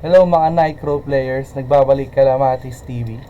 Hello mga Nightcrow players, nagbabalik Kalamatis TV.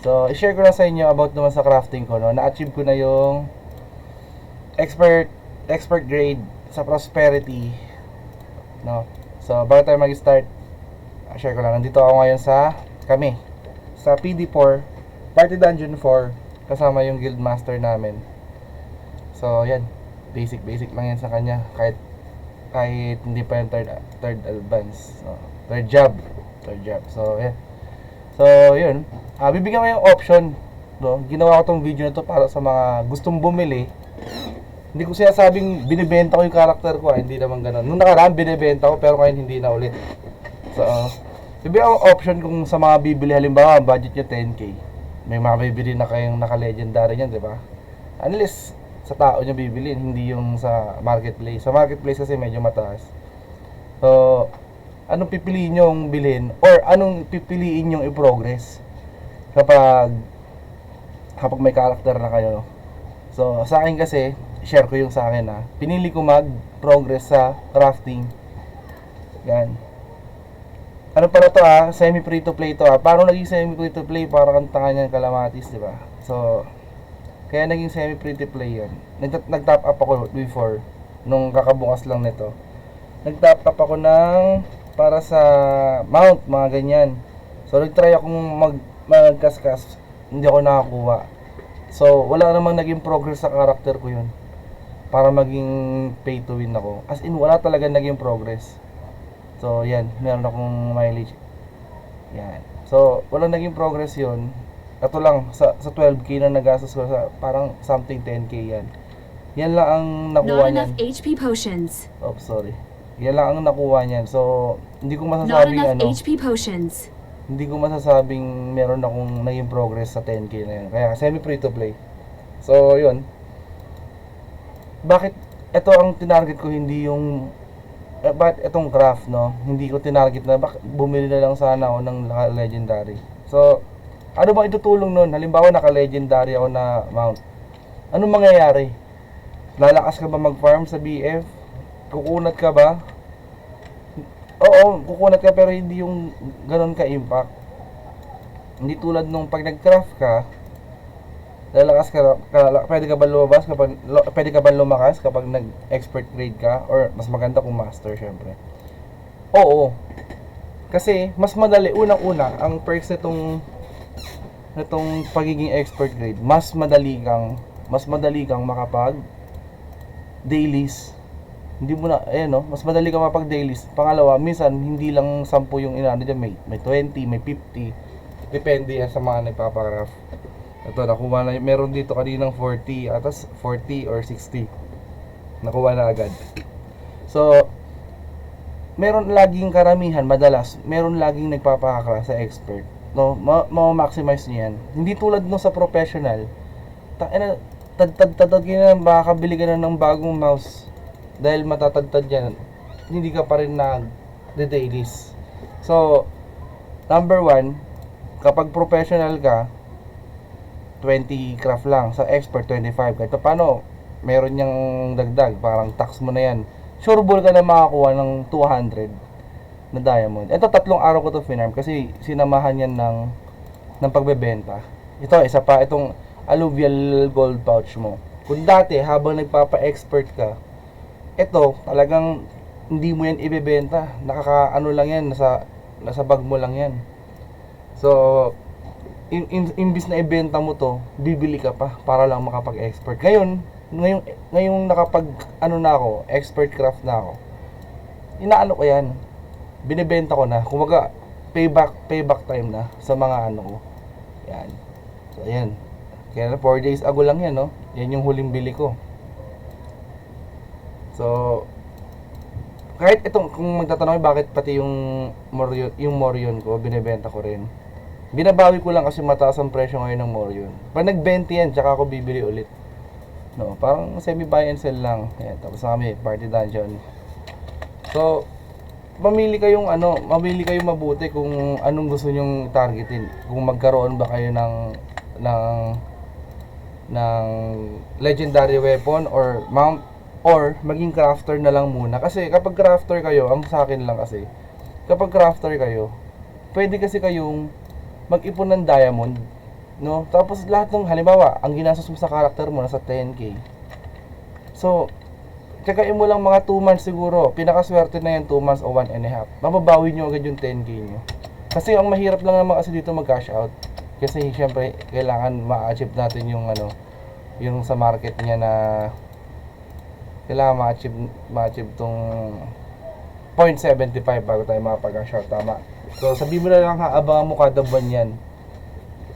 So, i-share ko lang sa inyo about naman sa crafting ko, no. Na-achieve ko na yung expert expert grade sa prosperity, no. So, bago tayo mag-start, share ko lang. Nandito ako ngayon sa kami sa PD4 Party Dungeon 4 kasama yung guild master namin. So, yan. Basic basic lang yan sa kanya kahit kahit hindi pa yung third third advance. No? Third job. Third job. So, yan. So, yun. Ah, bibigyan ko yung option. No? Ginawa ko tong video na to para sa mga gustong bumili. Hindi ko sinasabing binibenta ko yung character ko. ah. Hindi naman ganun. Nung nakaraan, binibenta ko pero ngayon hindi na ulit. So, uh, bibigyan ko option kung sa mga bibili. Halimbawa, ang budget nyo 10k. May mga bibili na kayong naka-legendary yan, di ba? Unless sa tao nyo bibili, hindi yung sa marketplace. Sa marketplace kasi medyo mataas. So, anong pipiliin nyong bilhin or anong pipiliin nyong i-progress kapag kapag may character na kayo. So, sa akin kasi, share ko yung sa akin ha. Pinili ko mag-progress sa crafting. Yan. Ano para to ha? Semi free to play to ha. Paano naging semi free to play? Para kang tanga niyan kalamatis, di ba? So, kaya naging semi free to play yan. Nag- Nag-top up ako before nung kakabukas lang nito. Nag-top up ako ng para sa mount, mga ganyan. So, nag-try akong mag magkaskas. Hindi ako nakakuha. So, wala namang naging progress sa character ko yun. Para maging pay to win ako. As in, wala talaga naging progress. So, yan. Meron akong mileage. Yan. So, wala naging progress yun. Ito lang, sa, sa 12k na nagastos ko, sa, parang something 10k yan. Yan lang ang nakuha Not niyan. enough HP potions. Oh, sorry. Yan lang ang nakuha niyan. So, hindi ko masasabing ano, HP potions. hindi ko masasabing meron akong naging progress sa 10k na yun. Kaya semi free to play. So, yun. Bakit ito ang tinarget ko hindi yung eh, bakit itong craft no hindi ko tinarget na bak bumili na lang sana ako ng legendary so ano bang itutulong nun halimbawa naka legendary ako na mount ano mangyayari lalakas ka ba mag farm sa BF kukunat ka ba Oo, kukunat ka pero hindi yung ganun ka-impact. Hindi tulad nung pag nag-craft ka, lalakas ka, ka pwede ka ba lumabas kapag lo, pwede ka ba lumakas kapag nag-expert grade ka or mas maganda kung master syempre. Oo. Kasi mas madali unang-una ang perks nitong nitong pagiging expert grade, mas madali kang mas madali kang makapag dailies hindi mo na, ayan no, mas madali ka mapag dailies. Pangalawa, minsan, hindi lang 10 yung inano dyan, may, may 20, may 50. Depende yan sa mga nagpapagraph. Ito, nakuha na, meron dito kaninang 40, atas 40 or 60. Nakuha na agad. So, meron laging karamihan, madalas, meron laging nagpapakakra sa expert. No, ma- ma-maximize niyo yan. Hindi tulad no sa professional. Ta ina, tad tad tad tad ka na, makakabili ka na ng bagong mouse dahil matatagtad yan, hindi ka pa rin nag dailies. So, number one, kapag professional ka, 20 craft lang. Sa expert, 25. Kahit pa paano, meron niyang dagdag. Parang tax mo na yan. Sure ball ka na makakuha ng 200 na diamond. Ito, tatlong araw ko to finarm kasi sinamahan yan ng, ng pagbebenta. Ito, isa pa, itong alluvial gold pouch mo. Kung dati, habang nagpapa-expert ka, ito, talagang hindi mo yan ibebenta. Nakaka-ano lang yan, nasa, nasa bag mo lang yan. So, in, in, imbis na ibenta mo to, bibili ka pa para lang makapag-expert. Ngayon, ngayong, ngayong nakapag, ano na ako, expert craft na ako, inaano ko yan, binibenta ko na, kumaga, payback, payback time na sa mga ano ko. Yan. So, ayan. Kaya 4 days ago lang yan, no? Yan yung huling bili ko. So, kahit itong, kung magtatanong bakit pati yung Morion, yung Morion ko, binibenta ko rin. Binabawi ko lang kasi mataas ang presyo ngayon ng Morion. Pag nag-20 yan, tsaka ako bibili ulit. No, parang semi-buy and sell lang. Yan, tapos kami, party dungeon. So, mamili kayong ano, mamili kayong mabuti kung anong gusto nyong targetin. Kung magkaroon ba kayo ng ng ng legendary weapon or mount or maging crafter na lang muna kasi kapag crafter kayo ang sa akin lang kasi kapag crafter kayo, pwede kasi kayong mag-ipon ng diamond, no? Tapos lahat ng, halimbawa, ang ginastos mo sa character mo, nasa 10k. So, kakain mo lang mga 2 months siguro. Pinakaswerte na yan 2 months o 1 and a half. Mababawi nyo agad yung 10k nyo. Kasi ang mahirap lang naman kasi dito mag-cash out. Kasi syempre, kailangan ma-achieve natin yung ano, yung sa market niya na kailangan ma-achieve, ma-achieve tong 0.75 bago tayo makapag-cash out. Tama. So, sabi mo na lang ha, abangan mo kada buwan yan.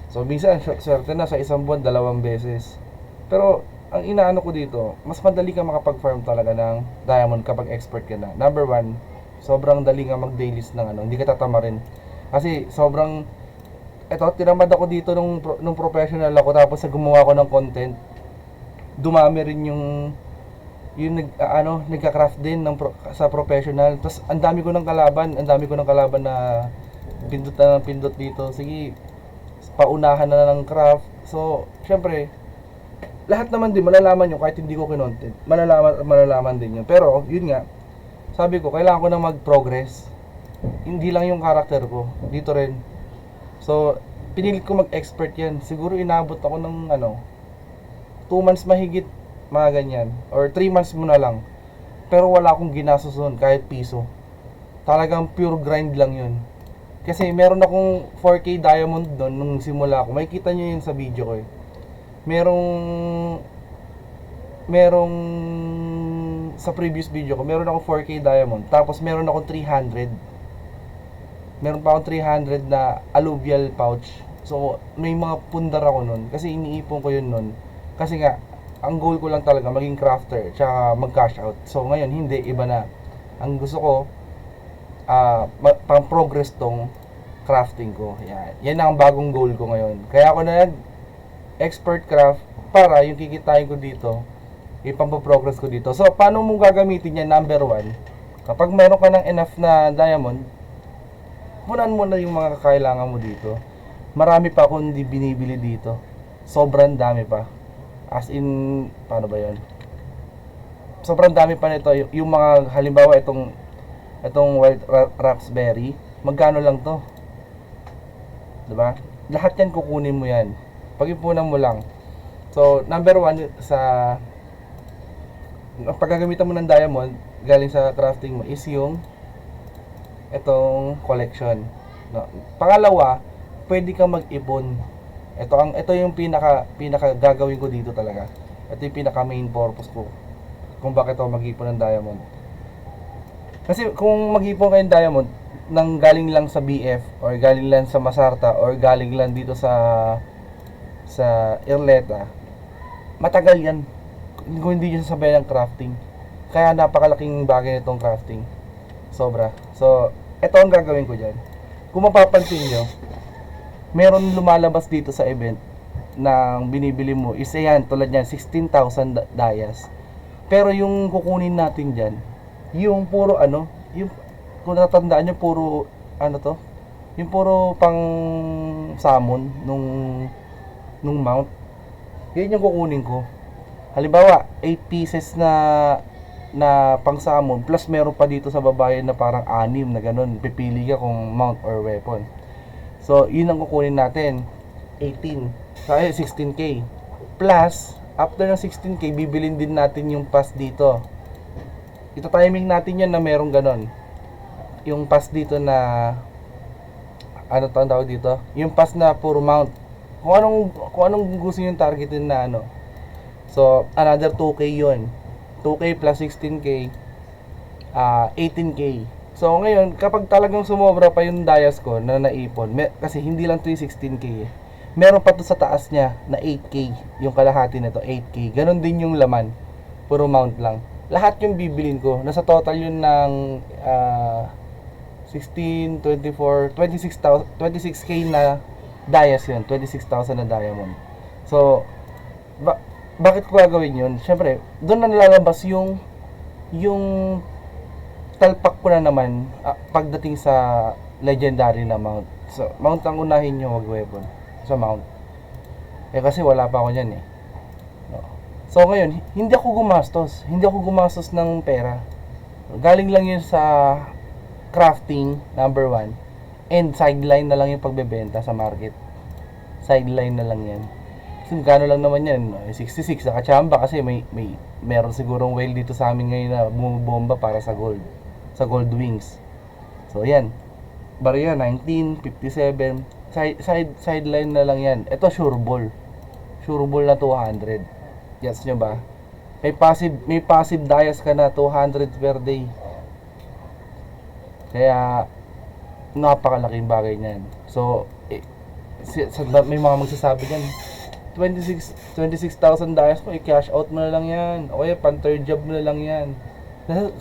So, minsan, sw- swerte na sa isang buwan, dalawang beses. Pero, ang inaano ko dito, mas madali ka makapag-farm talaga ng diamond kapag expert ka na. Number one, sobrang dali nga mag-dailies ng ano, hindi ka tatama rin. Kasi, sobrang, eto, tinamad ako dito nung, nung professional ako, tapos sa gumawa ko ng content, dumami rin yung yung nag ah, ano nagka-craft din ng pro- sa professional. Tapos ang dami ko ng kalaban, ang dami ko ng kalaban na pindot na ng pindot dito. Sige, paunahan na ng craft. So, syempre, lahat naman din malalaman nyo kahit hindi ko kinontent. Malalaman malalaman din yun. Pero, yun nga, sabi ko, kailangan ko na mag-progress. Hindi lang yung karakter ko, dito rin. So, pinilit ko mag-expert yan. Siguro inabot ako ng ano, 2 months mahigit mga ganyan. Or 3 months mo na lang. Pero wala akong ginastos nun kahit piso. Talagang pure grind lang yun. Kasi meron akong 4K diamond doon nung simula ako makikita nyo yun sa video ko eh. Merong merong sa previous video ko meron ako 4K diamond. Tapos meron ako 300 meron pa akong 300 na alluvial pouch. So may mga pundar ako nun. Kasi iniipon ko yun nun. Kasi nga ang goal ko lang talaga maging crafter tsaka mag-cash out. So ngayon hindi iba na. Ang gusto ko ah ma- pang progress tong crafting ko. Yan. Yan ang bagong goal ko ngayon. Kaya ako na nag expert craft para yung kikitain ko dito ipampo-progress ko dito. So paano mo gagamitin yan? Number one, kapag meron ka ng enough na diamond, punan mo na yung mga kakailangan mo dito. Marami pa akong hindi binibili dito. Sobrang dami pa. As in, paano ba yun? Sobrang dami pa nito. Yung mga, halimbawa, itong, itong white ra- raspberry, magkano lang to? 'Di ba? Lahat yan kukunin mo yan. Pag-ipunan mo lang. So, number one, sa, ang paggagamitan mo ng diamond, galing sa crafting mo, is yung, itong collection. No? Pangalawa, pwede kang mag-ipon. Ito ang ito yung pinaka pinaka gagawin ko dito talaga. Ito yung pinaka main purpose ko kung bakit ako mag-ipon ng diamond. Kasi kung mag-ipon kayo ng diamond nang galing lang sa BF or galing lang sa Masarta or galing lang dito sa sa Irleta, matagal yan. Kung hindi nyo sasabay ng crafting. Kaya napakalaking bagay nitong crafting. Sobra. So, ito ang gagawin ko dyan. Kung mapapansin nyo, meron lumalabas dito sa event ng binibili mo is yan tulad niyan 16,000 da- dayas. Pero yung kukunin natin diyan yung puro ano yung kung natatandaan nyo puro ano to? Yung puro pang salmon nung nung mount. Yun yung kukunin ko. Halimbawa 8 pieces na na pang salmon plus meron pa dito sa babae na parang anim na ganun. Pipili ka kung mount or weapon So, yun ang kukunin natin. 18. So, ay, 16K. Plus, after ng 16K, bibilin din natin yung pass dito. Ito timing natin yan na merong ganon. Yung pass dito na ano tawag tawag dito? Yung pass na puro mount. Kung anong kung anong gusto niyo targetin na ano. So, another 2K yun. 2K plus 16K ah 18K. So ngayon, kapag talagang sumobra pa yung dayas ko na naipon, me- kasi hindi lang to yung 16K eh. Meron pa to sa taas niya na 8K, yung kalahati nito 8K. Ganon din yung laman. Puro mount lang. Lahat yung bibilin ko. Nasa total yun ng ah, 16, 24, 26,000, 26K na dayas yun. 26,000 na diamond. So, ba- bakit ko gagawin yun? Siyempre, doon na nalalabas yung yung talpak ko na naman ah, pagdating sa legendary na mount. So, mount ang unahin nyo, wag weapon. Sa mount. Eh kasi wala pa ako niyan eh. No. So ngayon, hindi ako gumastos. Hindi ako gumastos ng pera. Galing lang yun sa crafting, number one. And sideline na lang yung pagbebenta sa market. Sideline na lang yan. Kasi magkano lang naman yan, eh, 66, nakachamba kasi may, may, meron sigurong whale dito sa amin ngayon na bumubomba para sa gold. Sa gold wings. So, yan. Barya, 19, 57. Side, side, sideline na lang yan. Ito, sure ball. Sure ball na 200. Gets nyo ba? May passive, may passive dias ka na 200 per day. Kaya, napakalaking bagay niyan. So, eh, sa, may mga magsasabi niyan, 26 26,000 dollars mo, i-cash out mo na lang yan. O kaya, pan third job mo na lang yan.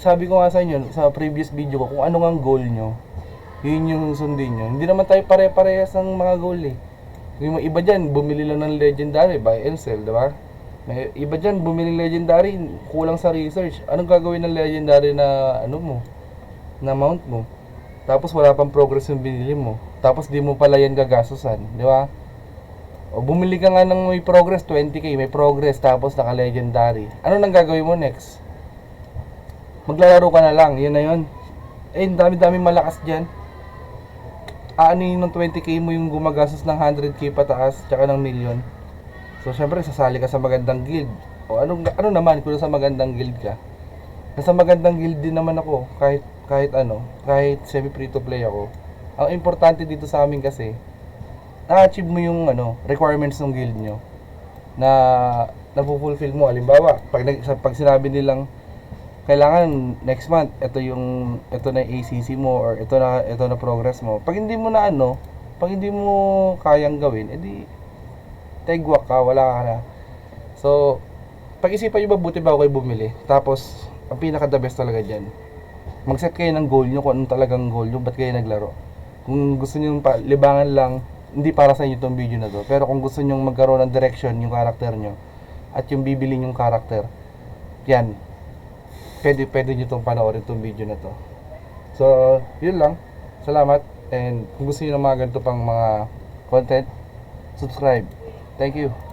Sabi ko nga sa inyo, sa previous video ko, kung ano nga goal nyo, yun yung sundin nyo. Hindi naman tayo pare-parehas ng mga goal eh. Yung iba dyan, bumili lang ng legendary, buy and sell, di ba? May iba dyan, bumili legendary, kulang sa research. Anong gagawin ng legendary na ano mo? Na mount mo? Tapos wala pang progress yung binili mo. Tapos di mo pala yan gagastusan, di ba? O bumili ka nga ng may progress, 20k, may progress, tapos naka-legendary. Ano nang gagawin mo next? Maglalaro ka na lang, yun na yun. Eh, dami-dami malakas dyan. Aanin ng 20k mo yung gumagastos ng 100k pataas, tsaka ng million. So, syempre, sasali ka sa magandang guild. O ano, ano naman kung sa magandang guild ka? Nasa magandang guild din naman ako, kahit, kahit ano, kahit semi-free to play ako. Ang importante dito sa amin kasi, na-achieve mo yung ano, requirements ng guild nyo na napufulfill mo. Halimbawa, pag, pag sinabi nilang kailangan next month ito yung ito na ACC mo or ito na ito na progress mo. Pag hindi mo na ano, pag hindi mo kayang gawin, edi tegwak ka, wala ka na. So, pag-isipan nyo mabuti bago kayo bumili. Tapos, ang pinaka the best talaga dyan, mag-set kayo ng goal nyo kung anong talagang goal nyo, ba't kayo naglaro. Kung gusto nyo libangan lang, hindi para sa inyo itong video na to. Pero kung gusto nyo magkaroon ng direction yung karakter nyo, at yung bibili yung karakter, yan, pwede, pwede nyo itong panoorin itong video na to. So, yun lang. Salamat. And kung gusto nyo ng mga ganito pang mga content, subscribe. Thank you.